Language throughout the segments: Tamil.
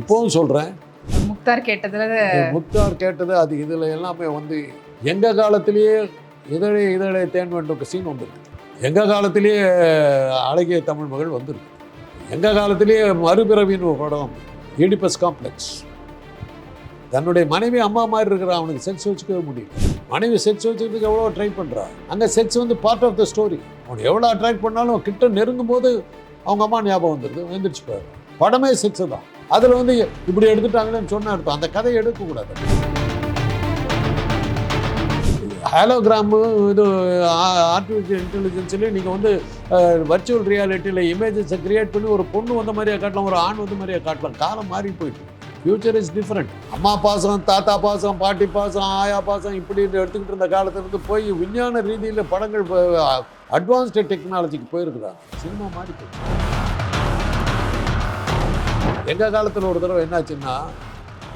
இப்போவும் சொல்கிறேன் முக்தார் கேட்டதுல முக்தார் கேட்டது அது இதில் எல்லாமே வந்து எங்கள் காலத்திலேயே இதழை இதழை தேன் வேண்டும் சீன் வந்திருக்கு. எங்கள் காலத்திலேயே அழகிய தமிழ் மகள் வந்திருக்கு. எங்கள் காலத்திலேயே மறுபிறவின்னு ஒரு படம் ஈடிபஸ் காம்ப்ளெக்ஸ் தன்னுடைய மனைவி அம்மா மாதிரி இருக்கிற அவனுக்கு செக்ஸ் வச்சுக்கவே முடியல. மனைவி செக்ஸ் வச்சுக்கிறதுக்கு எவ்வளோ ட்ரை பண்ணுறா அங்கே செக்ஸ் வந்து பார்ட் ஆஃப் த ஸ்டோரி அவன் எவ்வளோ அட்ராக்ட் பண்ணாலும் கிட்ட நெருங்கும் போது அவங்க அம்மா ஞாபகம் வந்துடுது எழுந்திரிச்சு போயிடும் படமே செக்ஸ் தான். அதில் வந்து இப்படி எடுத்துட்டாங்களேன்னு சொன்னா அந்த கதையை எடுக்கக்கூடாது. ஹாலோகிராமு இது ஆர்டிஃபிஷியல் இன்டெலிஜென்ஸ்லேயே நீங்கள் வந்து வர்ச்சுவல் ரியாலிட்டியில் இமேஜஸை கிரியேட் பண்ணி ஒரு பொண்ணு வந்த மாதிரியாக காட்டலாம் ஒரு ஆண் வந்த மாதிரியாக காட்டலாம். காலம் மாறி போயிட்டு. ஃபியூச்சர் இஸ் டிஃப்ரெண்ட் அம்மா பாசம் தாத்தா பாசம் பாட்டி பாசம் ஆயா பாசம் இப்படி எடுத்துக்கிட்டு இருந்த காலத்திலிருந்து போய் விஞ்ஞான ரீதியில் படங்கள் அட்வான்ஸ்டு டெக்னாலஜிக்கு போயிருக்கிறாங்க. சினிமா மாறி போயிடுச்சு எங்கள் காலத்தில் ஒரு தடவை என்னாச்சுன்னா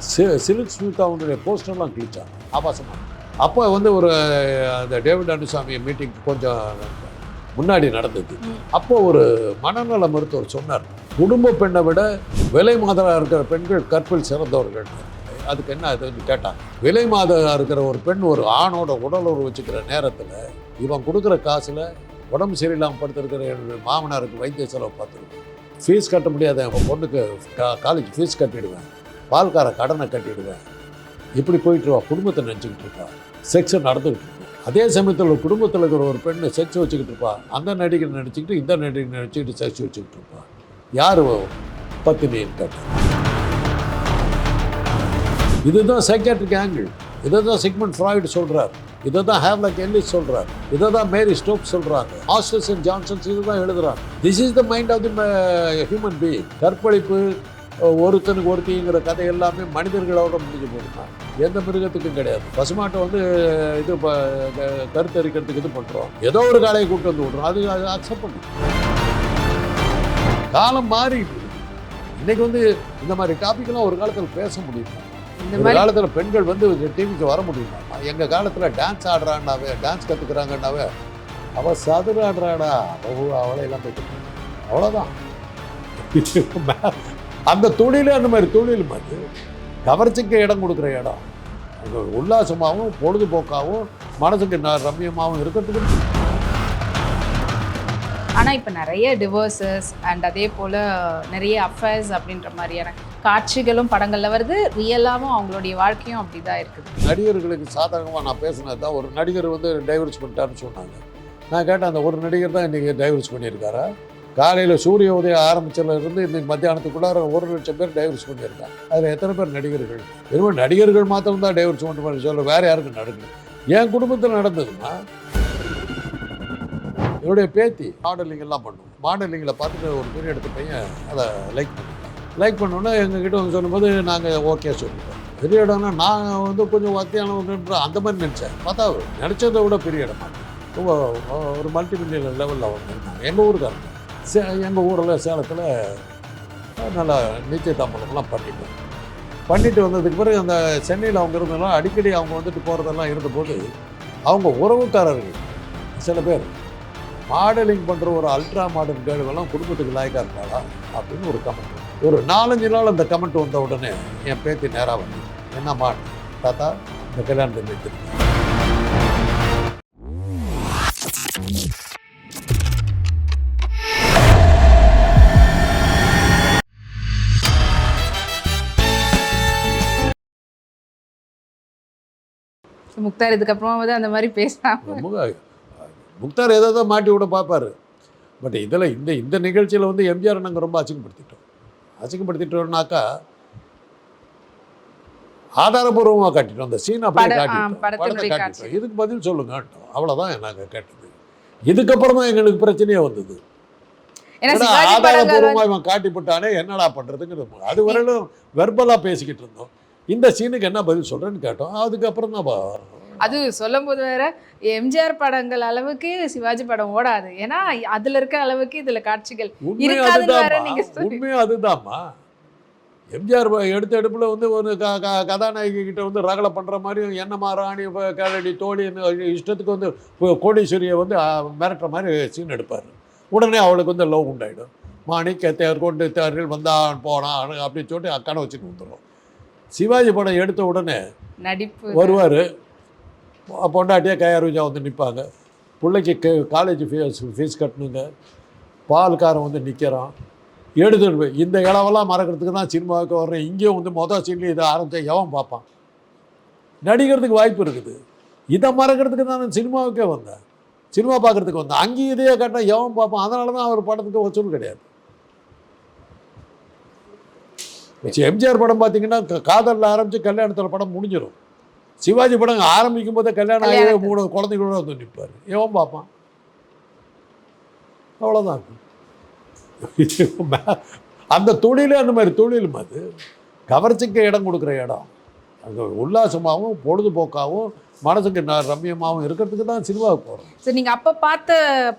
சி சிலிக் ஸ்மித் அவனுடைய போஸ்டர்லாம் கிழிச்சாங்க ஆபாசமாக அப்போ வந்து ஒரு அந்த டேவிட் அனுசாமி மீட்டிங் கொஞ்சம் முன்னாடி நடந்தது. அப்போ ஒரு மனநல மருத்துவர் சொன்னார் குடும்ப பெண்ணை விட விலை மாதராக இருக்கிற பெண்கள் கற்பில் சிறந்தவர்கள். அதுக்கு என்ன அதுன்னு கேட்டாங்க விலை மாதராக இருக்கிற ஒரு பெண் ஒரு ஆணோட உடல் உறவு வச்சுக்கிற நேரத்தில் இவன் கொடுக்குற காசில் உடம்பு சரியில்லாமல் படுத்திருக்கிற என்னுடைய மாமனாருக்கு வைத்திய செலவு பார்த்துருக்கோம் ஃபீஸ் கட்ட முடியாத என் பொண்ணுக்கு காலேஜ் ஃபீஸ் கட்டிடுவேன். பால்கார கடனை கட்டிடுவேன். இப்படி போயிட்டுருவா குடும்பத்தை நினச்சிக்கிட்டு இருக்கா செக்ஸ் நடந்துக்கிட்டு இருக்கும் அதே சமயத்தில் ஒரு குடும்பத்தில் இருக்கிற ஒரு பெண்ணு செக்ஸ் வச்சுக்கிட்டு இருப்பா. அந்த நடிகை நினச்சிக்கிட்டு இந்த நடிகை நினச்சிக்கிட்டு செக்ஸ் வச்சுக்கிட்டு இருப்பா. யார் பத்தினின்னு கேட்டேன் இதுதான் சைக்காட்ரிக் ஆங்கிள் இதை தான் செக்மெண்ட் ஃப்ராய்டு சொல்கிறார் இதை தான் ஹேவ்லக் எல்லி சொல்கிறார் இதை தான் மேரி ஸ்டோப் சொல்கிறாங்க ஆஸ்டர்ஸ் அண்ட் ஜான்சன்ஸ் இது தான் எழுதுறாங்க this is the mind of the human being கற்பழிப்பு ஒருத்தனுக்கு ஒருத்திங்கிற கதை எல்லாமே மனிதர்களோட முடிஞ்சு போடுமா எந்த மிருகத்துக்கும் கிடையாது. பசுமாட்டை வந்து இது ப- க- கருத்தரிக்கிறதுக்கு இது பண்ணுறோம் ஏதோ ஒரு காலையை கூப்பிட்டு வந்து விட்றோம். அது அது அக்செப்ட் பண்ணு. காலம் மாறிட்டு இன்னைக்கு வந்து இந்த மாதிரி டாபிக்லாம் ஒரு காலத்தில் பேச முடியும்? இந்த காலத்தில் பெண்கள் வந்து டிவிக்கு வர முடியுமா? எங்கள் காலத்தில் டான்ஸ் ஆடுறான்னாவே டான்ஸ் கற்றுக்குறாங்கன்னாவே அவள் சதுர ஆடுறாடா அவ அவளை எல்லாம் போயிட்டு அவ்வளோதான் அந்த தொழில் அந்த மாதிரி தொழில் மாதிரி. கவர்ச்சிக்கு இடம் கொடுக்குற இடம். அது உல்லாசமாகவும் பொழுதுபோக்காகவும் மனசுக்கு ரம்மியமாகவும் இருக்கிறதுக்கு ஆனால் இப்போ நிறைய டிவோர்ஸஸ் அண்ட் அதே போல் நிறைய அஃபேர்ஸ் அப்படின்ற மாதிரியான காட்சிகளும் படங்களில் வருது. ரியலாகவும் அவங்களுடைய வாழ்க்கையும் அப்படிதான் இருக்குது. நடிகர்களுக்கு சாதகமாக நான் பேசினது தான் ஒரு நடிகர் வந்து டைவர்ஸ் பண்ணிட்டாருன்னு சொன்னாங்க. நான் கேட்டேன் அந்த ஒரு நடிகர் தான் இன்றைக்கி டைவர்ஸ் பண்ணியிருக்காரா? காலையில் சூரிய உதயம் ஆரம்பிச்சதுல இருந்து இன்னைக்கு மத்தியானத்துக்குள்ளார ஒரு லட்சம் பேர் டைவர்ஸ் பண்ணியிருக்காங்க. அதில் எத்தனை பேர் நடிகர்கள்? வெறும் நடிகர்கள் மாத்திரம் தான் டைவர்ஸ் பண்ணி சொல்ல வேறு யாருக்கும் நடக்குது என் குடும்பத்தில் நடந்ததுன்னா என்னுடைய பேத்தி மாடலிங் எல்லாம் பண்ணும். மாடலிங்கில் பார்த்துட்டு ஒரு பெரிய எடுத்த பையன் அதை லைக் பண்ணிட்டான் லைக் பண்ணோன்னே எங்ககிட்ட வந்து சொல்லும்போது நாங்கள் ஓகே சொல்லிட்டோம். பெரிய இடம்னா நான் வந்து கொஞ்சம் வத்தியானவன்ற அந்த மாதிரி நினச்சேன். பார்த்தா நினச்சதை விட பெரிய இடமா ரொம்ப ஒரு மல்டி மில்லியன் லெவலில் அவங்க எங்கள் ஊருக்காரங்க. சே எங்கள் ஊரில் சேலத்தில் நல்லா நிச்சயதாம்பலம்லாம் பண்ணிட்டோம் பண்ணிட்டு வந்ததுக்கு பிறகு அந்த சென்னையில் அவங்க இருந்தெல்லாம் அடிக்கடி அவங்க வந்துட்டு போகிறதெல்லாம் இருந்தபோது அவங்க உறவுக்காரர்கள் சில பேர் மாடலிங் பண்ணுற ஒரு அல்ட்ரா மாடர்ன் கேர்ள்கெல்லாம் குடும்பத்துக்கு லாயக்காக இருப்பாளா அப்படின்னு ஒரு கமெண்ட் ஒரு நாலஞ்சு நாள் அந்த கமெண்ட் வந்த உடனே என் பேத்தி நேராக வந்து என்னம்மா தாத்தா இந்த கல்யாணத்தை நிறுத்திருக்கு முக்தார் இதுக்கப்புறமா வந்து அந்த மாதிரி பேசாம ரொம்ப முக்தார் ஏதாவது மாட்டி விட பார்ப்பாரு. பட் இதில் இந்த இந்த நிகழ்ச்சியில் வந்து எம்ஜிஆர் நாங்கள் ரொம்ப அசிங்கப்படுத்திட்டோம். அசிங்கப்படுத்திட்டோம்னாக்கா ஆதாரபூர்வமாக காட்டிட்டோம். அந்த சீன் அப்படியே காட்டிட்டோம். படத்தை காட்டிட்டோம். இதுக்கு பதில் சொல்லுங்க அவ்வளோதான் நாங்கள் கேட்டது. இதுக்கப்புறம் தான் எங்களுக்கு பிரச்சனையே வந்தது. ஏன்னா ஏன்னா சிவாஜி படங்கள் வந்து- ஆதாரபூர்வமா இவன் காட்டி போட்டானே என்னடா பண்றதுங்கிறது அது வரையிலும் வெர்பலா பேசிக்கிட்டு இருந்தோம். இந்த சீனுக்கு என்ன பதில் சொல்றேன்னு கேட்டோம். அதுக்கப்புறம் தான் அது சொல்லும் போது வேற எம்ஜிஆர் படங்கள் அளவுக்கு சிவாஜி படம் ஓடாது. ஏன்னா அதுல இருக்க அளவுக்கு இதுல காட்சிகள் இருக்காதுன்னு வேற நீங்க உண்மையும் அதுதான்மா எம்ஜிஆர் எடுத்த எடுப்புல வந்து ஒரு க க- கதாநாயகி கிட்ட வந்து ரகலை பண்ற மாதிரி என்னம்மா ராணி கேளடி தோழி இஷ்டத்துக்கு வந்து கோடீஸ்வரியை வந்து மிரட்டுற மாதிரி சீன் எடுப்பார். உடனே அவளுக்கு வந்து லவ் உண்டாயிடும். மாணிக்க தேர் கொண்டு தேரில் வந்தான் போனான் அப்படின்னு சொல்லிட்டு அக்கனை வச்சுட்டு வந்துடும் சிவாஜி படம் எடுத்த உடனே நடிப்பு. வருவார். பொண்டாட்டியாக கையாருஜா வந்து நிற்பாங்க. பிள்ளைக்கு க காலேஜ் ஃபீஸ் ஃபீஸ் கட்டணுங்க. பால்காரன் வந்து நிற்கிறான் போய் இந்த இளவெல்லாம் மறக்கிறதுக்கு தான் சினிமாவுக்கு வர்றேன். இங்கேயும் வந்து மொதல் சீன்லேயும் இதை ஆரம்பித்தா எவன் பார்ப்பான்? நடிக்கிறதுக்கு வாய்ப்பு இருக்குது. இதை மறக்கிறதுக்கு தான் நான் சினிமாவுக்கே வந்தேன். சினிமா பார்க்குறதுக்கு வந்தேன். அங்கேயும் இதையே கட்டினா எவன் பார்ப்பான்? அதனால தான் அவர் படத்துக்கு வசூல் கிடையாது. எம்ஜிஆர் படம் பார்த்தீங்கன்னா காதலில் ஆரம்பித்து கல்யாணத்தில் படம் முடிஞ்சிடும் சிவாஜி படம் ஆரம்பிக்கும் போதே கல்யாணம் ஆகி மூணு குழந்தைகளோட வந்து நிற்பார் எவன் பார்ப்பான் அவ்வளோதான் அந்த தொழிலே அந்த மாதிரி தொழில் அது. கவர்ச்சிக்கு இடம் கொடுக்குற இடம். அங்கே உல்லாசமாகவும் பொழுதுபோக்காகவும் மனசுக்கு ந ரம்யமாகவும் இருக்கிறதுக்கு தான் சினிமாவுக்கு போகிறோம் சரி நீங்க அப்ப பார்த்த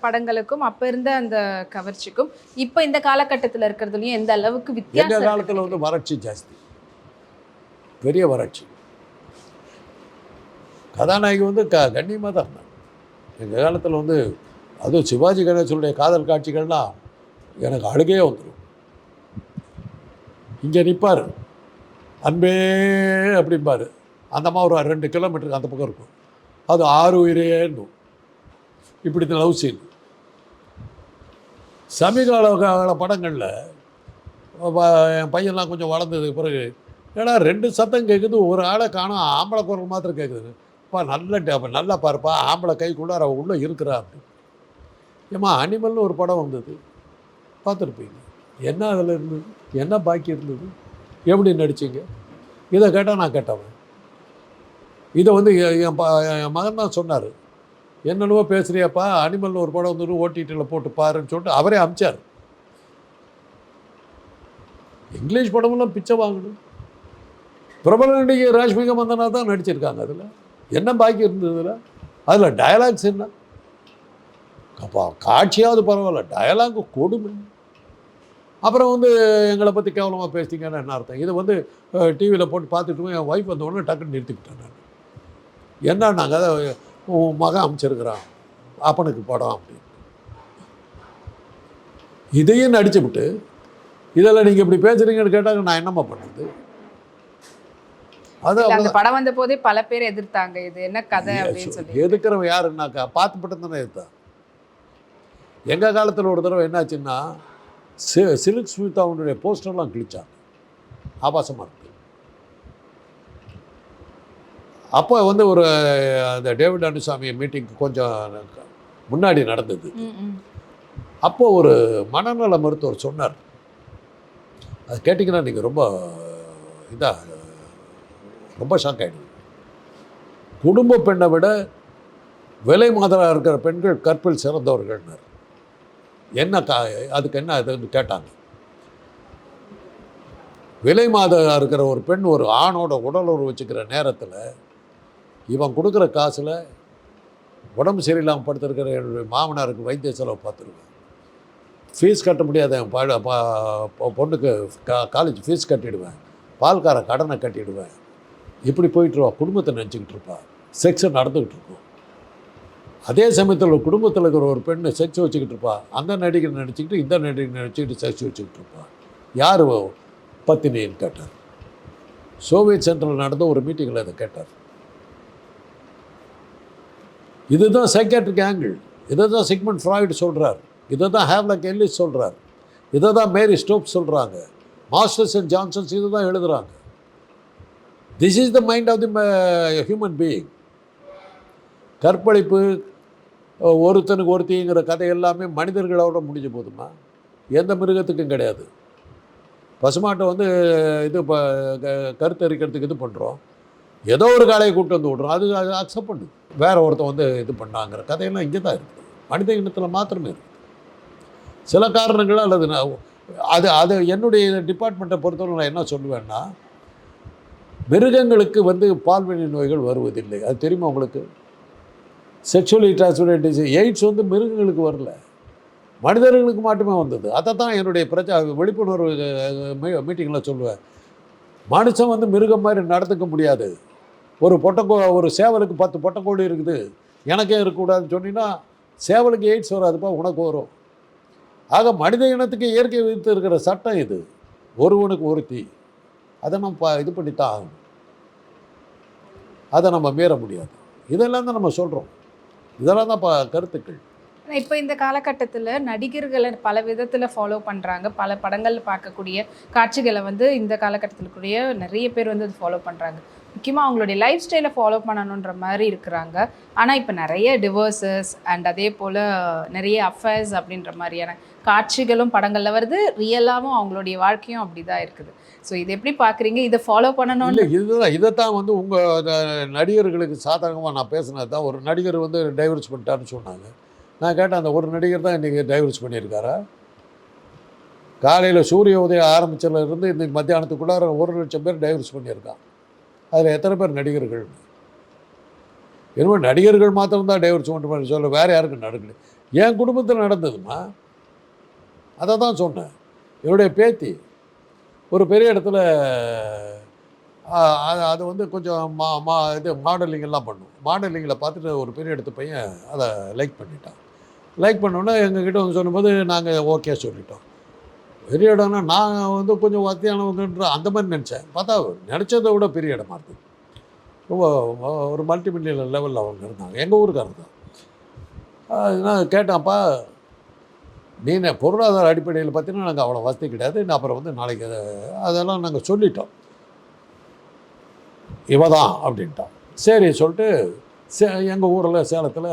படங்களுக்கும் அப்ப இருந்த அந்த கவர்ச்சிக்கும் இப்ப இந்த காலகட்டத்துல இருக்கிறதுலயும் எந்த அளவுக்கு எங்கள் வித்தியாசம் காலத்தில் வந்து வறட்சி ஜாஸ்தி. பெரிய வறட்சி. கதாநாயகி வந்து க கண்ணியமாக தான் இருந்தாங்க. எங்கள் காலத்தில் வந்து அதுவும் சிவாஜி கணேசனுடைய காதல் காட்சிகள்லாம் எனக்கு அழுகையே வந்துடும் இங்கே நிற்பார் அன்பே அப்படிம்பார். அந்தம்மா ஒரு ரெண்டு கிலோமீட்டருக்கு அந்த பக்கம் இருக்கும். அது ஆறு உயிரேன்னு இப்படி லவ் சீன். சமீப கால படங்களில் என் பையன்லாம் கொஞ்சம் வளர்ந்ததுக்கு பிறகு ஏன்னா ரெண்டு சத்தம் கேட்குது ஒரு ஆளை காணும் ஆம்பளை குரல் மாத்திரம் கேட்குது அப்பா நல்ல டே- நல்லா பாருப்பா ஆம்பளை கைக்குள்ளார அவ உள்ளே இருக்கிறா அப்படி. ஏம்மா அனிமல்னு ஒரு படம் வந்தது. பார்த்துருப்பீங்க என்ன அதில் இருந்தது என்ன பாக்கி இருந்தது எப்படி நடிச்சிங்க? இதை கேட்டால் நான் கேட்டவன். இதை வந்து எ- என் பா என் மகன் தான் சொன்னார். என்னென்னவோ பேசுறியாப்பா அனிமல்னு ஒரு படம் வந்துட்டு ஓடிடியில் போட்டு பாருன்னு சொல்லிட்டு அவரே அமிச்சார். இங்கிலீஷ் படமெல்லாம் பிச்சை வாங்கணும் பிரபல நடிகை ராஷ்மிகா மந்தனா தான் நடிச்சிருக்காங்க அதில். என்ன பாக்கி இருந்ததுல அதில் டயலாக்ஸ் என்ன? அப்போ காட்சியாவது பரவாயில்ல டயலாக் கொடுமை. அப்புறம் வந்து எங்களை பற்றி கேவலமாக பேசிட்டீங்கன்னு என்ன அர்த்தம்? இதை வந்து டிவியில் போட்டு பார்த்துட்டு என் ஒய்ஃப் வந்த உடனே டக்குன்னு நிறுத்திக்கிட்டேன் நான். என்ன நாங்கள் உன் மகன் அமைச்சிருக்கிறான் அப்பனுக்கு படம் அப்படின்னு. இதையும் நடிச்சு விட்டு நீங்கள் இப்படி பேசுகிறீங்கன்னு கேட்டாங்க நான் என்னம்மா பண்ணுறது? அது அந்த. படம் வந்த போதே பல பேர் எதிர்த்தாங்க. இது என்ன கதை அப்படின்னு சொல்லி. எதுக்குறவன் யாருன்னாக்கா பார்த்துப்பட்டு தானே எடுத்தான் எங்கள் காலத்தில் ஒரு தடவை என்னாச்சுன்னா சி சிலுக் ஸ்மிதாவுடைய போஸ்டர்லாம் கிழிச்சாங்க. ஆபாசமாக இருக்கு. அப்போ வந்து ஒரு அந்த டேவிட் அனுசாமி மீட்டிங் கொஞ்சம் முன்னாடி நடந்தது. அப்போ ஒரு மனநல மருத்துவர் சொன்னார். அது கேட்டிங்கன்னா நீங்கள் ரொம்ப இதாக ரொம்ப ஷாக் ஆகிடுது குடும்ப பெண்ணை விட விலை மாதராக இருக்கிற பெண்கள் கற்பில் சிறந்தவர்கள்னார். என்ன கா அதுக்கு என்ன அதுன்னு கேட்டாங்க. விலை மாதராக இருக்கிற ஒரு பெண் ஒரு ஆணோட உடலுறவு வச்சுக்கிற நேரத்தில் இவன் கொடுக்குற காசில் உடம்பு சரியில்லாமல் படுத்திருக்கிற என்னுடைய மாமனாருக்கு வைத்திய செலவு பார்த்துருவேன். ஃபீஸ் கட்ட முடியாத என் பொண்ணுக்கு கா காலேஜ் ஃபீஸ் கட்டிடுவேன். பால்கார கடனை கட்டிடுவேன். இப்படி போயிட்டுருவா குடும்பத்தை நினச்சிக்கிட்டு இருப்பா செக்ஸை நடந்துக்கிட்டு இருக்கும் அதே சமயத்தில் ஒரு குடும்பத்தில் இருக்கிற ஒரு பெண்ணு செக்ஸ் வச்சுக்கிட்டு இருப்பா அந்த நடிகை நினச்சிக்கிட்டு இந்த நடிகை நினச்சிக்கிட்டு செக்ஸ் வச்சுக்கிட்டு இருப்பா யார் பத்தினின்னு கேட்டார். சோவியத் சென்டரில் நடந்த ஒரு மீட்டிங்கில் இதை கேட்டார். இதுதான் சைக்காட்ரிக் ஆங்கிள் இதை தான் சிக்மண்ட் ஃப்ராய்டு சொல்கிறார் இதை தான் ஹேவ்லக் எல்லிஸ் சொல்கிறார் இதை தான் மேரி ஸ்டோப் சொல்கிறாங்க மாஸ்டர்ஸ் அண்ட் ஜான்சன்ஸ் இதை தான் எழுதுகிறாங்க this is the mind of the human being கற்பழிப்பு ஒருத்தனுக்கு ஒருத்திங்கிற கதை எல்லாமே மனிதர்களோட முடிஞ்சு போதுமா? எந்த மிருகத்துக்கும் கிடையாது. பசுமாட்டை வந்து இது ப க- கருத்தரிக்கிறதுக்கு இது பண்ணுறோம் ஏதோ ஒரு காலையை கூப்பிட்டு வந்து விட்றோம். அது அது அக்செப்ட் பண்ணுது வேற ஒருத்தன் வந்து இது பண்ணாங்கிற கதையெல்லாம் இங்கே தான் இருக்குது. மனித இனத்தில் மாத்திரமே இருக்குது. சில காரணங்கள் அல்லது நான் அது அது என்னுடைய டிபார்ட்மெண்ட்டை பொறுத்தவரை நான் என்ன சொல்லுவேன்னா மிருகங்களுக்கு வந்து பால்வினை நோய்கள் வருவதில்லை. அது தெரியுமா உங்களுக்கு? செக்ஷுவலி டிரான்ஸ்மிட்டட் டிசீஸ் எய்ட்ஸ் வந்து மிருகங்களுக்கு வரல. மனிதர்களுக்கு மட்டுமே வந்தது. அதை தான் என்னுடைய பிரச்சா விழிப்புணர்வு மீட்டிங்கில் சொல்லுவேன். மனுஷன் வந்து மிருகம் மாதிரி நடந்துக்க முடியாது. ஒரு பொட்டக்கோ ஒரு சேவலுக்கு பத்து பொட்டக்கோடி இருக்குது. எனக்கே இருக்கக்கூடாதுன்னு சொன்னீங்கன்னா சேவலுக்கு எய்ட்ஸ் வராதுப்பா உனக்கு வரும். ஆக மனித இனத்துக்கு இயற்கை விதித்து இருக்கிற சட்டம் இது. ஒருவனுக்கு ஒருத்தி. அதை நம்ம ப- இது பண்ணித்தான் ஆகணும். அதை நம்ம மீற முடியாது. இதெல்லாம் தான் நம்ம சொல்கிறோம் இதெல்லாம் தான் ப கருத்துக்கள். இப்போ இந்த காலகட்டத்தில் நடிகர்களை பல விதத்தில் ஃபாலோ பண்ணுறாங்க பல படங்களில் பார்க்கக்கூடிய காட்சிகளை வந்து இந்த காலகட்டத்தில் கூடிய நிறைய பேர் வந்து ஃபாலோ பண்ணுறாங்க முக்கியமாக அவங்களுடைய லைஃப் ஸ்டைலை ஃபாலோ பண்ணணுன்ற மாதிரி இருக்கிறாங்க. ஆனால் இப்போ நிறைய டிவோர்சஸ் அண்ட் அதே போல் நிறைய அஃபேர்ஸ் அப்படின்ற மாதிரியான காட்சிகளும் படங்களில் வருது. ரியலாகவும் அவங்களுடைய வாழ்க்கையும் அப்படி தான் இருக்குது. ஸோ இது எப்படி பார்க்குறீங்க? இதை ஃபாலோ பண்ணணும் இல்லை இதுதான் இதைத்தான் வந்து உங்கள் நடிகர்களுக்கு சாதகமாக நான் பேசினது தான். ஒரு நடிகர் வந்து டைவர்ஸ் பண்ணிட்டாருன்னு சொன்னாங்க. நான் கேட்டேன் அந்த ஒரு நடிகர் தான் இன்றைக்கி டைவர்ஸ் பண்ணியிருக்காரா? காலையில் சூரிய உதயம் ஆரம்பித்ததுலேருந்து இன்றைக்கி மத்தியானத்துக்குள்ளார ஒரு லட்சம் பேர் டைவர்ஸ் பண்ணியிருக்கான் அதில் எத்தனை பேர் நடிகர்கள்? என்னமோ நடிகர்கள் மாத்திரம்தான் டைவர்ஸ் பண்ணி சொல்ல வேறு யாருக்கும் நடக்கல. என் குடும்பத்தில் நடந்ததுமா? அதை தான் சொன்னேன். என்னுடைய பேத்தி ஒரு பெரிய இடத்துல அது அது வந்து கொஞ்சம் மா மா இது மாடலிங் எல்லாம் பண்ணும். மாடலிங்கில் பார்த்துட்டு ஒரு பெரிய இடத்து பையன் அதை லைக் பண்ணிட்டான். லைக் பண்ணோன்னே எங்ககிட்ட வந்து சொல்லும்போது நாங்கள் ஓகே சொல்லிட்டோம். பெரிய இடம்னா நான் வந்து கொஞ்சம் வத்தியானவங்கன்ற அந்த மாதிரி நினச்சேன். பார்த்தா நினச்சதை விட பெரிய இடமா இருக்குது ரொம்ப ஒரு மல்டி மில்லியன் லெவலில் அவங்க இருந்தாங்க. எங்கள் ஊருக்காரங்க தான். நான் கேட்டேன்ப்பா நீங்கள் பொருளாதார அடிப்படையில் பார்த்தீங்கன்னா நாங்கள் அவ்வளோ வசதி கிடையாது. நான் அப்புறம் வந்து நாளைக்கு அதெல்லாம் நாங்கள் சொல்லிட்டோம். இவ தான் அப்படின்ட்டான். சரி சொல்லிட்டு சே எங்கள் ஊரில் சேலத்தில்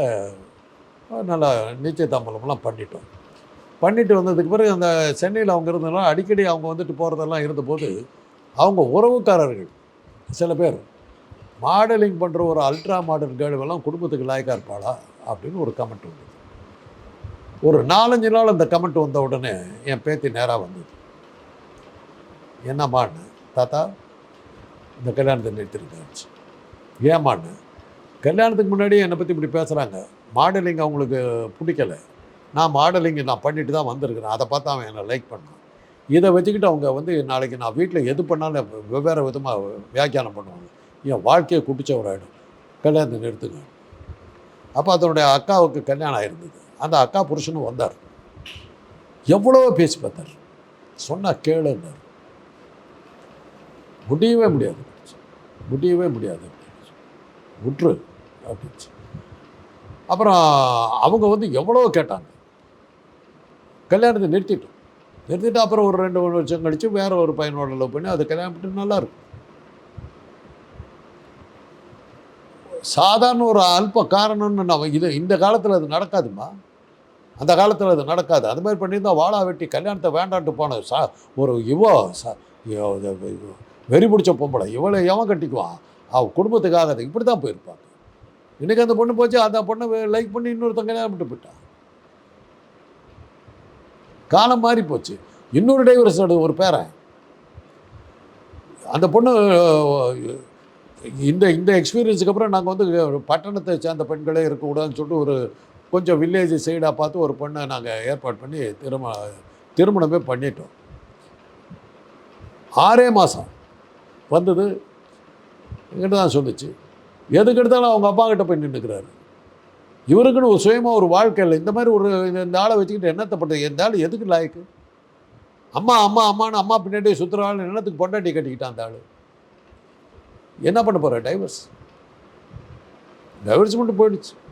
நல்லா நிச்சயதாம்பலம்லாம் பண்ணிட்டோம். பண்ணிட்டு வந்ததுக்கு பிறகு அந்த சென்னையில் அவங்க இருந்தனால அடிக்கடி அவங்க வந்துட்டு போகிறதெல்லாம் இருந்தபோது அவங்க உறவுக்காரர்கள் சில பேர் மாடலிங் பண்ணுற ஒரு அல்ட்ரா மாடல் கேர்வெல்லாம் குடும்பத்துக்கு லாயக்காக இருப்பாளா? அப்படின்னு ஒரு கமெண்ட் உண்டு. ஒரு நாலஞ்சு நாள் அந்த கமெண்ட் வந்த உடனே என் பேத்தி நேராக வந்தது. என்னம்மான்னு தாத்தா இந்த கல்யாணத்தை நிறுத்திருக்காச்சு ஏமான்னு கல்யாணத்துக்கு முன்னாடி என்னை பற்றி இப்படி பேசுகிறாங்க மாடலிங் அவங்களுக்கு பிடிக்கல. நான் மாடலிங் நான் பண்ணிட்டு தான் வந்திருக்கிறேன். அதை பார்த்து அவன் என்னை லைக் பண்ணான். இதை வச்சுக்கிட்டு அவங்க வந்து நாளைக்கு நான் வீட்டில் எது பண்ணாலும் வெவ்வேறு விதமாக வியாக்கியானம் பண்ணுவாங்க. என் வாழ்க்கையை குடிச்சவராயிடும். கல்யாணத்தை நிறுத்துங்க. அப்போ அதனுடைய அக்காவுக்கு கல்யாணம் ஆயிருந்தது. அந்த அக்கா புருஷனும் வந்தார். எவ்வளவோ பேசி பார்த்தார். சொன்னால் கேளுன்னார் முடியவே முடியாது. முடியவே முடியாது. விட்டுரு அப்படின்ச்சு. அப்புறம் அவங்க வந்து எவ்வளவோ கேட்டாங்க. கல்யாணத்தை நிறுத்திட்டோம். நிறுத்திட்டு அப்புறம் ஒரு ரெண்டு மூணு வருஷம் கழித்து வேற ஒரு பையனோட லவ் பண்ணி அது கல்யாணம் பண்ணிட்டு நல்லா இருக்கும் சாதாரண ஒரு அல்ப காரணம்னு நம்ம இது இந்த காலத்தில் அது நடக்காதுமா? அந்த காலத்தில் அது நடக்காது. அது மாதிரி பண்ணியிருந்தால் வாழா வெட்டி கல்யாணத்தை வேண்டான்ட்டு போன சா ஒரு இவோ சா வெறி பிடிச்ச பொம்பளை. இவளை எவன் கட்டிக்குவான் அவள் குடும்பத்துக்காக அது இப்படி தான் போயிருப்பாங்க இன்றைக்கி அந்த பொண்ணு போச்சு அந்த பொண்ணை லைக் பண்ணி இன்னொருத்தங்க கல்யாணம் பண்ணிட்டு போயிட்டான் காலம் மாறி போச்சு. இன்னொரு டைவர்ஸ் ஒரு பேரன் அந்த பொண்ணு இந்த இந்த எக்ஸ்பீரியன்ஸுக்கு அப்புறம் நாங்கள் வந்து பட்டணத்தை சேர்ந்த பெண்களே இருக்கக்கூடாதுன்னு சொல்லிட்டு ஒரு கொஞ்சம் வில்லேஜ் சைடாக பார்த்து ஒரு பொண்ணை நாங்கள் ஏற்பாடு பண்ணி திருமண திருமணமே பண்ணிட்டோம். ஆறே மாதம் வந்தது. என்கிட்ட தான் சொல்லிச்சு எதுக்கு எடுத்தாலும் அவங்க அப்பா கிட்ட போய் நின்றுக்கிறாரு இவருக்குன்னு ஒரு சுயமாக ஒரு வாழ்க்கை இல்லை. இந்த மாதிரி ஒரு இந்த- ஆளை வச்சுக்கிட்டு என்னத்தை பண்ணுறது இந்த ஆள் எதுக்கு லாய்க்கு? அம்மா அம்மா அம்மான்னு அம்மா பின்னாடி சுற்றுறாள் என்னத்துக்கு பொண்டாட்டி கட்டிக்கிட்டான் அந்த ஆள்? என்ன பண்ண போகிற டைவர்ஸ் டைவர்ஸ் மட்டும் போயிடுச்சு.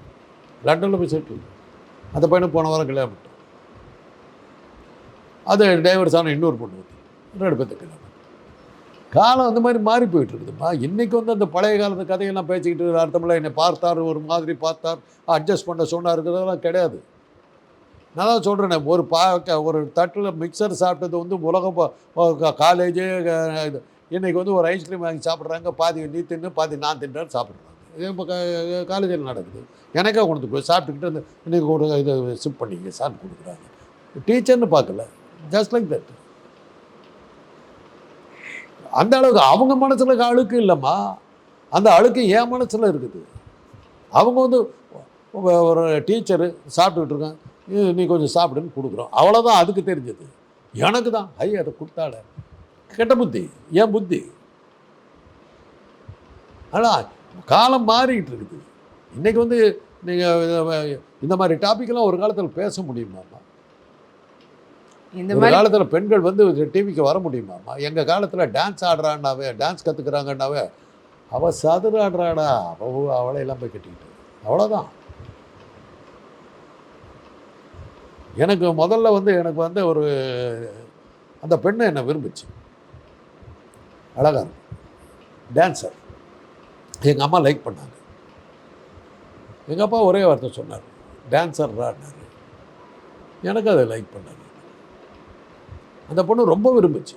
லண்டனில் போய் செட்டில் அந்த பையனுக்கு போன வாரம் கல்யாணம் பண்ணிட்டோம் அது டைவர்ஸ் ஆன இன்னொரு பொண்ணு வந்து ரெண்டு பேர்த்த கல்யாணம் காலம் அந்த மாதிரி மாறி போயிட்டு இருக்குதுப்பா. இன்றைக்கி வந்து அந்த பழைய காலத்து கதையெல்லாம் பேசிக்கிட்டு அர்த்தமில்ல என்னை பார்த்தார் ஒரு மாதிரி பார்த்தார் அட்ஜஸ்ட் பண்ண சொன்னாருங்கிறதெல்லாம் கிடையாது. நான் தான் சொல்கிறேனே ஒரு பா ஒரு தட்டில் மிக்சர் சாப்பிட்டது வந்து உலகம் காலேஜு இது இன்றைக்கி வந்து ஒரு ஐஸ்கிரீம் வாங்கி சாப்பிட்றாங்க. பாதி நீ தின்னு பாதி நான் தின்றான்னு சாப்பிட்றாங்க. இப்போ காலேஜில் நடக்குது. எனக்கே கொண்டு போய் சாப்பிட்டுக்கிட்டு அந்த இன்றைக்கி ஒரு இதை சிப் பண்ணிக்க சாப்பிட்டு கொடுக்குறாங்க டீச்சர்னு பார்க்கல. ஜஸ்ட் லைக் தட் அந்த அளவுக்கு அவங்க மனசில் அழுக்கு இல்லைம்மா. அந்த அழுக்கு என் மனசில் இருக்குது. அவங்க வந்து ஒரு டீச்சரு சாப்பிட்டுக்கிட்டு இருக்கேன். நீ கொஞ்சம் சாப்பிடுன்னு கொடுக்குறோம். அவ்வளோதான் அதுக்கு தெரிஞ்சது. எனக்கு தான். ஐயா அதை கொடுத்தாட கெட்ட புத்தி. ஏன் புத்தி. ஆனால் காலம் மாறிக்கிட்டு இருக்குது. இன்றைக்கி வந்து நீங்கள் இந்த மாதிரி டாபிக்லாம் ஒரு காலத்தில் பேச முடியுமாம்மா? இந்த காலத்தில் பெண்கள் வந்து டிவிக்கு வர முடியுமாம்மா? எங்கள் காலத்தில் டான்ஸ் ஆடுறான்னாவே டான்ஸ் கற்றுக்குறாங்கன்னாவே அவள் சதுர ஆடுறாடா. அவ அவளை எல்லாம் போய் கட்டிக்கிட்டு. அவ்வளோதான் எனக்கு முதல்ல வந்து எனக்கு வந்து ஒரு அந்த பெண்ணை என்னை விரும்புச்சு. அழகா டான்ஸர் எங்கள் அம்மா லைக் பண்ணாங்க. எங்கள் அப்பா ஒரே வார்த்தை சொன்னார். டான்ஸர்றான்னாரு எனக்கு அதை லைக் பண்ணாங்க அந்த பொண்ணு ரொம்ப விரும்புச்சு.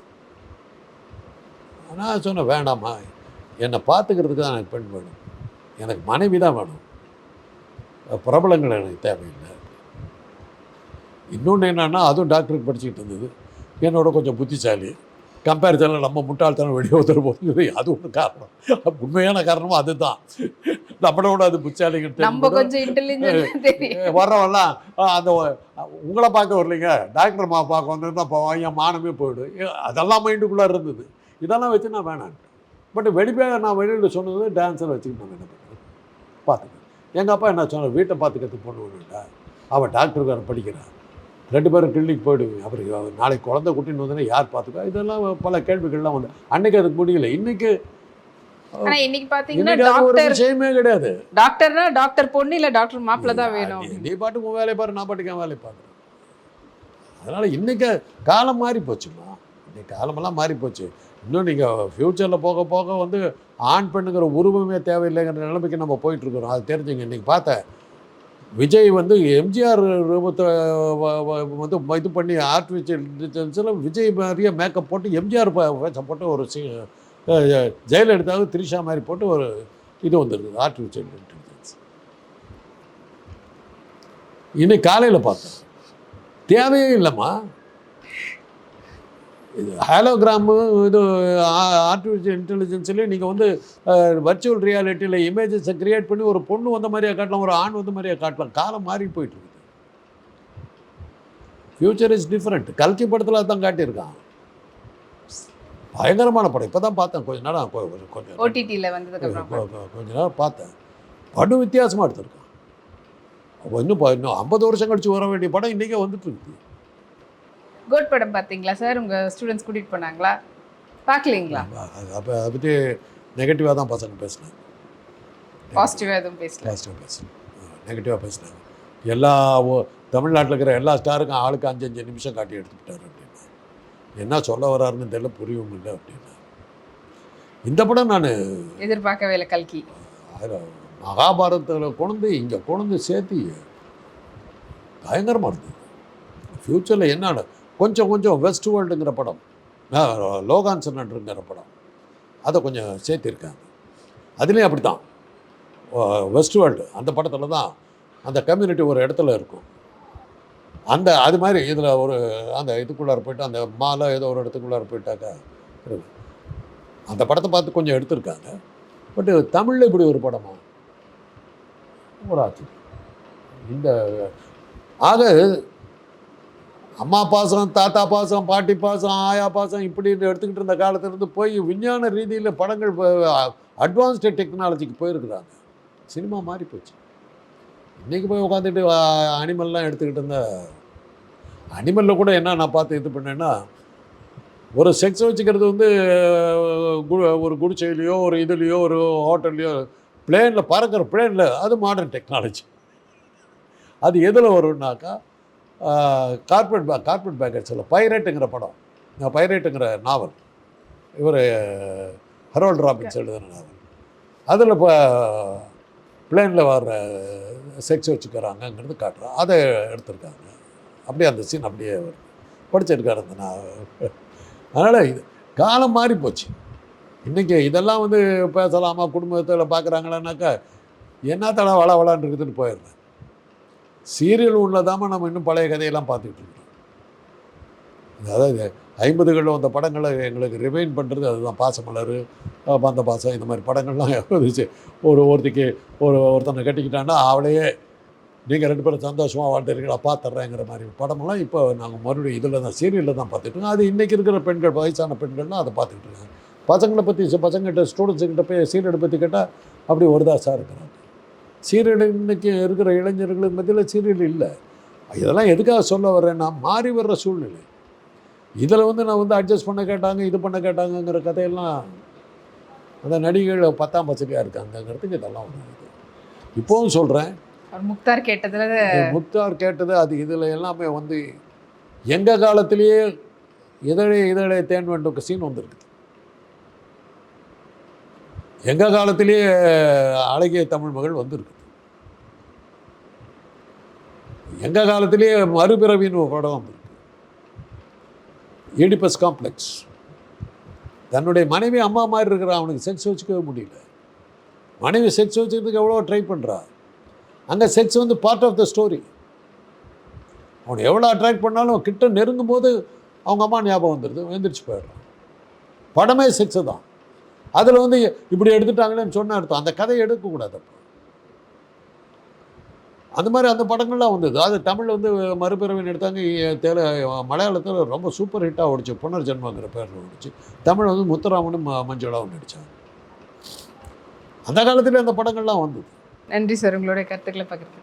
நான் சொன்னேன் வேணாமா என்னை பார்த்துக்கிறதுக்கு தான் எனக்கு பெண் வேணும். எனக்கு மனைவி தான் வேணும். பிரபலங்கள் எனக்கு தேவையில்லை. இன்னொன்று என்னன்னா அதுவும் டாக்டருக்கு படிச்சுக்கிட்டு இருந்தது. என்னோட கொஞ்சம் புத்திசாலி. கம்பேரிசனில் நம்ம முட்டாள்தனம் வெளியே வந்துட போகுது அது ஒன்று காரணம். உண்மையான காரணமும் அதுதான். நம்மளோட அது புத்திசாலிங்க நம்ம கொஞ்சம் வர்றவெல்லாம் அந்த உங்களை பார்க்க வரலைங்க. டாக்டர் மா பார்க்க வந்திருந்தா இப்போ என் மானமே போயிடும். அதெல்லாம் மைண்டுக்குள்ளே இருந்தது. இதெல்லாம் வச்சு நான் வேணான்ட்டேன் பட் வெளிப்படையாக நான் வெளியில் சொன்னது டான்ஸர் வச்சுக்கிட்டு நான் என்ன பண்ணுறது பார்த்துக்க எங்கள் அப்பா என்ன சொன்னார்? வீட்டை பார்த்துக்கிறதுக்கு பொண்ணு வேணும்டா அவள் டாக்டர் வேறு படிக்கிறான் ரெண்டு பேரும் கிளினிக் போயிடுவீங்க அவர் நாளைக்கு குழந்தை குட்டின்னு வந்தோன்னா யார் பார்த்துக்கா இதெல்லாம் பல கேள்விகள்லாம் வந்து அன்னைக்கு அதுக்கு முடியல. இன்னைக்கு இன்னைக்கு பாத்தீங்கன்னா இன்னைக்கு டாக்டர் விஷயமே கிடையாது. டாக்டர்னா டாக்டர் பொண்ணு இல்ல டாக்டர் மாப்பிள்ள தான் வேணும். நீ- பாட்டுக்கு உன் வேலையை பாரு நான் பாட்டுக்கு என் வேலையை அதனால் இன்னைக்கு காலம் மாறி போச்சுமா இன்னைக்கு காலமெல்லாம் மாறி போச்சு. இன்னும் நீங்கள் ஃப்யூச்சரில் போக போக வந்து ஆண் பெண்ணுங்கிற உருவமே தேவையில்லைங்கிற நிலைமைக்கு நம்ம போயிட்டுருக்குறோம் அது தெரிஞ்சுங்க. இன்றைக்கி பார்த்தேன் விஜய் வந்து எம்ஜிஆர் ரூபத்தை வந்து இது பண்ணி ஆர்டிஃபிஷியல் இன்டெலிஜென்ஸில் விஜய் மாதிரியே மேக்கப் போட்டு எம்ஜிஆர் வேஷம் போட்டு ஒரு சி ஜெயலலிதாவுக்கு திரிஷா மாதிரி போட்டு ஒரு இது வந்துருக்குது ஆர்டிஃபிஷியல் இன்டெலிஜென்ஸ் இன்னைக்கு காலையில் பார்த்தேன் தேவையே இல்லைம்மா. ஹாலோகிராமு இது ஆர்டிஃபிஷியல் இன்டெலிஜென்ஸ்லேயே நீங்கள் வந்து வர்ச்சுவல் ரியாலிட்டியில் இமேஜஸை கிரியேட் பண்ணி ஒரு பொண்ணு வந்த மாதிரியே காட்டலாம் ஒரு ஆண் வந்த மாதிரியே காட்டலாம். காலம் மாறி போயிட்டு இருக்குது. ஃப்யூச்சர் இஸ் டிஃப்ரெண்ட் கல்கி படத்தில் அதான் காட்டியிருக்கான். பயங்கரமான படம். இப்போ தான் பார்த்தேன். கொஞ்ச நேரம் கொஞ்சம் கொ- கொஞ்ச நேரம் பார்த்தேன். படம் வித்தியாசமாக எடுத்திருக்கான். இன்னும் இன்னும் ஐம்பது வருஷம் கழிச்சு வர வேண்டிய படம் இன்றைக்கே வந்துட்டு இருக்குது. கோட் படம் பாத்தீங்களா சார்? உங்க ஸ்டூடெண்ட்ஸ் கூட்டிட்டு போனாங்களா? பாக்கலீங்களா அப்போ அதை பற்றி நெகட்டிவாக தான் பசங்க பேசினாங்க. பாசிட்டிவா எதுவும் பேசல. பாசிட்டிவாக பேசினாங்க நெகட்டிவாக பேசினாங்க. எல்லா தமிழ்நாட்டில் இருக்கிற எல்லா ஸ்டாருக்கும் ஆளுக்கு அஞ்சு அஞ்சு நிமிஷம் காட்டி எடுத்துக்கிட்டாரு அப்படின்னா என்ன சொல்ல வர்றாருன்னு தெரியல புரியவும் இல்லை அப்படின்னா. இந்த படம் நான் எதிர்பார்க்கவே இல்லை கல்கி. மகாபாரதத்தில் கொண்டு இங்கே கொண்டு சேர்த்து பயங்கரமாக இருந்தது. ஃப்யூச்சரில் என்ன கொஞ்சம் கொஞ்சம் வெஸ்ட் வேர்ல்டுங்கிற படம். லோகான் சன்னன்றுங்கிற படம். அதை கொஞ்சம் சேர்த்திருக்காங்க அதுலேயும் அப்படி தான் வெஸ்ட் வேர்ல்டு அந்த படத்தில் தான் அந்த கம்யூனிட்டி ஒரு இடத்துல இருக்கும். அந்த அது மாதிரி இதில் ஒரு அந்த இதுக்குள்ளார போயிட்டு அந்த மாலை ஏதோ ஒரு இடத்துக்குள்ளார போயிட்டாக்கா இருக்கு. அந்த படத்தை பார்த்து கொஞ்சம் எடுத்திருக்காங்க. பட் தமிழில் இப்படி ஒரு படமா? ஒரு ஆச்சரியம் இந்த ஆக அம்மா பாசம் தாத்தா பாசம் பாட்டி பாசம் ஆயா பாசம் இப்படி எடுத்துக்கிட்டு இருந்த காலத்திலேருந்து போய் விஞ்ஞான ரீதியில் படங்கள் அட்வான்ஸ்டு டெக்னாலஜிக்கு போயிருக்கிறாங்க. சினிமா மாறி போச்சு. இன்றைக்கி போய் உட்காந்துட்டு அனிமல்லாம் எடுத்துக்கிட்டு இருந்த அனிமலில் கூட என்ன நான் பார்த்து இது பண்ணேன்னா ஒரு செக்ஸ் வச்சுக்கிறது வந்து கு- ஒரு குடிச்சையிலையோ ஒரு இதுலேயோ ஒரு ஹோட்டல்லையோ பிளேனில் பறக்கிற பிளேனில் அது மாடர்ன் டெக்னாலஜி அது எதில் வரும்னாக்கா கார்பரேட் பே கார்பரேட் பேக்கர்ஸில் பைரேட்டுங்கிற படம். பைரேட்டுங்கிற நாவல். இவர் ஹரோல்ட் ராபின்ஸ் எழுதின நாவல். அதில் இப்போ பிளேனில் வர்ற செக்ஸ் வச்சுக்கிறாங்கங்கிறது காட்டுறோம் அதை எடுத்திருக்காங்க. அப்படியே அந்த சீன் அப்படியே வருது படிச்சிருக்காரு அந்த நான் அதனால் இது காலம் மாறி போச்சு. இன்றைக்கி இதெல்லாம் வந்து பேசலாமா? குடும்பத்தில் பார்க்குறாங்களான்னாக்கா என்ன தடா வள வளான்னு இருக்குதுன்னு போயிடுறேன் சீரியல் உள்ளதாம நம்ம இன்னும் பழைய கதையெல்லாம் பார்த்துக்கிட்டு இருக்கோம். அதாவது ஐம்பதுகளில் வந்த படங்களை எங்களுக்கு ரிமைன் பண்ணுறது அதுதான். பாசமலர் பந்த பாசம் இந்த மாதிரி படங்கள்லாம் இருந்துச்சு ஒரு ஒருத்திக்கு ஒரு ஒருத்தனை கட்டிக்கிட்டான்னா அவளையே நீங்கள் ரெண்டு பேரும் சந்தோஷமாக வாழ்ந்துருக்கீங்களா பார்த்துட்றேங்கிற மாதிரி படமெல்லாம் இப்போ நாங்கள் மறுபடியும் இதில் தான் சீரியலில் தான் பார்த்துட்டு இருக்கோம். அது இன்றைக்கி இருக்கிற பெண்கள் வயசான பெண்கள்லாம் அதை பார்த்துக்கிட்டு இருக்காங்க. பசங்களை பற்றி பசங்கள்கிட்ட ஸ்டூடெண்ட்ஸுக்கிட்ட போய் சீரியலை பற்றி கேட்டால் அப்படி ஒருதாசாக இருக்கிறாங்க. சீரியல் இன்னைக்கு இருக்கிற இளைஞர்களுக்கு மத்தியில் சீரியல் இல்லை. இதெல்லாம் எதுக்காக சொல்ல வர்றேன்னா மாறி வர்ற சூழ்நிலை. இதில் வந்து நான் வந்து அட்ஜஸ்ட் பண்ண கேட்டாங்க இது பண்ண கேட்டாங்கங்கிற கதையெல்லாம் அந்த நடிகைகள் பத்தாம் பசதியாக இருக்காங்கங்கிறதுக்கு இதெல்லாம் இது இப்போவும் சொல்கிறேன் முக்தார் கேட்டதுல முக்தார் கேட்டது அது இதில் எல்லாமே வந்து எங்கள் காலத்திலேயே இதழை இதழை தேன் வேண்டும் சீன் வந்திருக்குது. எங்கள் காலத்திலேயே அழகிய தமிழ் மகள் வந்திருக்கு. எங்கள் காலத்திலேயே மறுபிறவின்னு ஒரு படம் வந்திருக்கு. ஈடிபஸ் காம்ப்ளெக்ஸ் தன்னுடைய மனைவி அம்மா மாதிரி இருக்கிற அவனுக்கு செக்ஸ் வச்சுக்கவே முடியல. மனைவி செக்ஸ் வச்சுக்கிறதுக்கு எவ்வளோ ட்ரை பண்ணுறா அங்கே செக்ஸ் வந்து பார்ட் ஆஃப் த ஸ்டோரி அவனை எவ்வளோ அட்ராக்ட் பண்ணாலும் கிட்ட நெருங்கும் போது அவங்க அம்மா ஞாபகம் வந்துடுது எழுந்திரிச்சு போயிடுறான். படமே செக்ஸு தான். அதில் வந்து இப்படி எடுத்துட்டாங்களேன்னு சொன்ன அர்த்தம். அந்த கதையை எடுக்கக்கூடாது அந்த மாதிரி அந்த படங்கள்லாம் வந்தது. அது தமிழ் வந்து மறுபிறவின் எடுத்தாங்க. இ- தெல மலையாளத்தில் ரொம்ப சூப்பர் ஹிட்டாக ஓடிச்சு. புனர்ஜென்மங்கிற பேரில் ஓடிச்சு. தமிழ் வந்து முத்துராமனும் ம- நடித்தாங்க அந்த காலத்தில் அந்த படங்கள்லாம் வந்தது. நன்றி சார். உங்களுடைய கருத்துக்களை பகிர்ந்து